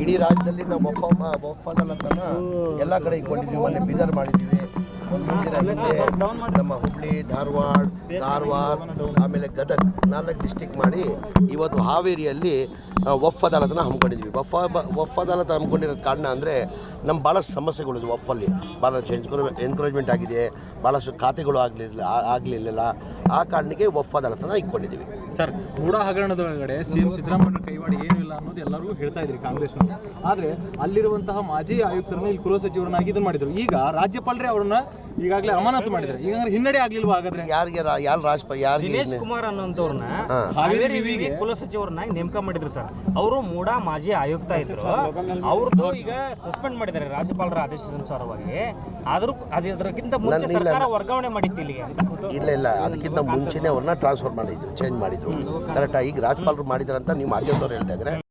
ಇಡೀ ರಾಜ್ಯದಲ್ಲಿ ನಾವು ವಫ್ ಅದಾಲತನ್ನ ಎಲ್ಲ ಕಡೆ ಇಟ್ಕೊಂಡಿದ್ವಿ. ಮೊನ್ನೆ ಬೀದರ್ ಮಾಡಿದ್ದೀವಿ ನಮ್ಮ ಹುಬ್ಳಿ ಧಾರವಾಡ ಧಾರವಾಡ ಆಮೇಲೆ ಗದಗ್ ನಾಲ್ಕು ಡಿಸ್ಟಿಕ್ ಮಾಡಿ ಇವತ್ತು ಹಾವೇರಿಯಲ್ಲಿ ಒಫ್ ವಫ್ ಅದಾಲತನ ಹಮ್ಮಿಕೊಂಡಿದ್ವಿ ವಫ್ ವಫ್ ಅದಾಲತ ಹಮ್ಮಿಕೊಂಡಿರೋದು ಕಾರಣ ಅಂದರೆ ನಮ್ಮ ಭಾಳಷ್ಟು ಸಮಸ್ಯೆಗಳಿದ್ವು ವಫಲ್ಲಿ ಭಾಳಷ್ಟು ಎನ್ಕರೇಜ್ ಎನ್ಕರೇಜ್ಮೆಂಟ್ ಆಗಿದೆ. ಭಾಳಷ್ಟು ಖಾತೆಗಳು ಆಗಲಿಲ್ಲ ಆಗಲಿಲ್ಲ ಆ ಕಾರಣಕ್ಕೆ ಅದಾಲತನ್ನ ಇಟ್ಕೊಂಡಿದ್ದೀವಿ. ಸರ್ ಮೂಡ ಹಗರಣದೊಳಗಡೆ ಸಿಎಂ ಸಿದ್ದರಾಮಯ್ಯ ಕೈವಾಡ ಏನೂ ಇಲ್ಲ ಅನ್ನೋದು ಎಲ್ಲರಿಗೂ ಹೇಳ್ತಾ ಇದ್ರಿ ಕಾಂಗ್ರೆಸ್ ಆದ್ರೆ ಅಲ್ಲಿರುವಂತಹ ಮಾಜಿ ಆಯುಕ್ತರನ್ನ ಇಲ್ಲಿ ಗೃಹ ಸಚಿವರನ್ನಾಗಿ ಇದನ್ನ ಮಾಡಿದ್ರು. ಈಗ ರಾಜ್ಯಪಾಲರೇ ಅವ್ರನ್ನ ಈಗಾಗಲೇ ಅಮಾನತು ಮಾಡಿದ್ರೆ ಈಗ ಹಿನ್ನಡೆ ಆಗ್ಲಿಲ್ವಾ ಹಾಗಾದ್ರೆ? ಯಾರಿಗೆ ರಾ- ಯಾರು ರಾಜಪ ಯಾರಿಗೆ ದಿನೇಶ್ ಕುಮಾರ್ ಅನ್ನೋಂಥವ್ರನ್ನ ಹಾವೇರಿ ಹಾವೇರಿ ವಿವಿಗೆ ಕುಲಸಚಿವರನ್ನ ನೇಮಕ ಮಾಡಿದ್ರು ಸರ್. ಅವರು ಮೂಡ ಮಾಜಿ ಆಯುಕ್ತ ಇದ್ರು. ಅವ್ರದ್ದು ಈಗ ಸಸ್ಪೆಂಡ್ ಮಾಡಿದ್ದಾರೆ ರಾಜ್ಯಪಾಲರ ಆದೇಶಾನುಸಾರವಾಗಿ. ಆದ್ರೂ ಅದು ಅದಕ್ಕಿಂತ ಮುಂಚೆ ಸರ್ಕಾರ ವರ್ಗಾವಣೆ ಮಾಡಿತ್ತು ಇಲ್ಲಿಗೆ. ಇಲ್ಲ ಇಲ್ಲ. ಅದಕ್ಕಿಂತ ಮುಂಚೆನೇ ಅವ್ರನ್ನ ಟ್ರಾನ್ಸ್ಫರ್ ಮಾಡಿದ್ರು ಚೇಂಜ್ ಮಾಡಿದ್ರು. ಕರೆಕ್ಟಾ ಈಗ ರಾಜ್ಯಪಾಲರು ಮಾಡಿದ್ರಂತ ನೀವು ಮಾಧ್ಯಮದವ್ರು ಹೇಳ್ತಾ ಇದ್ರೆ.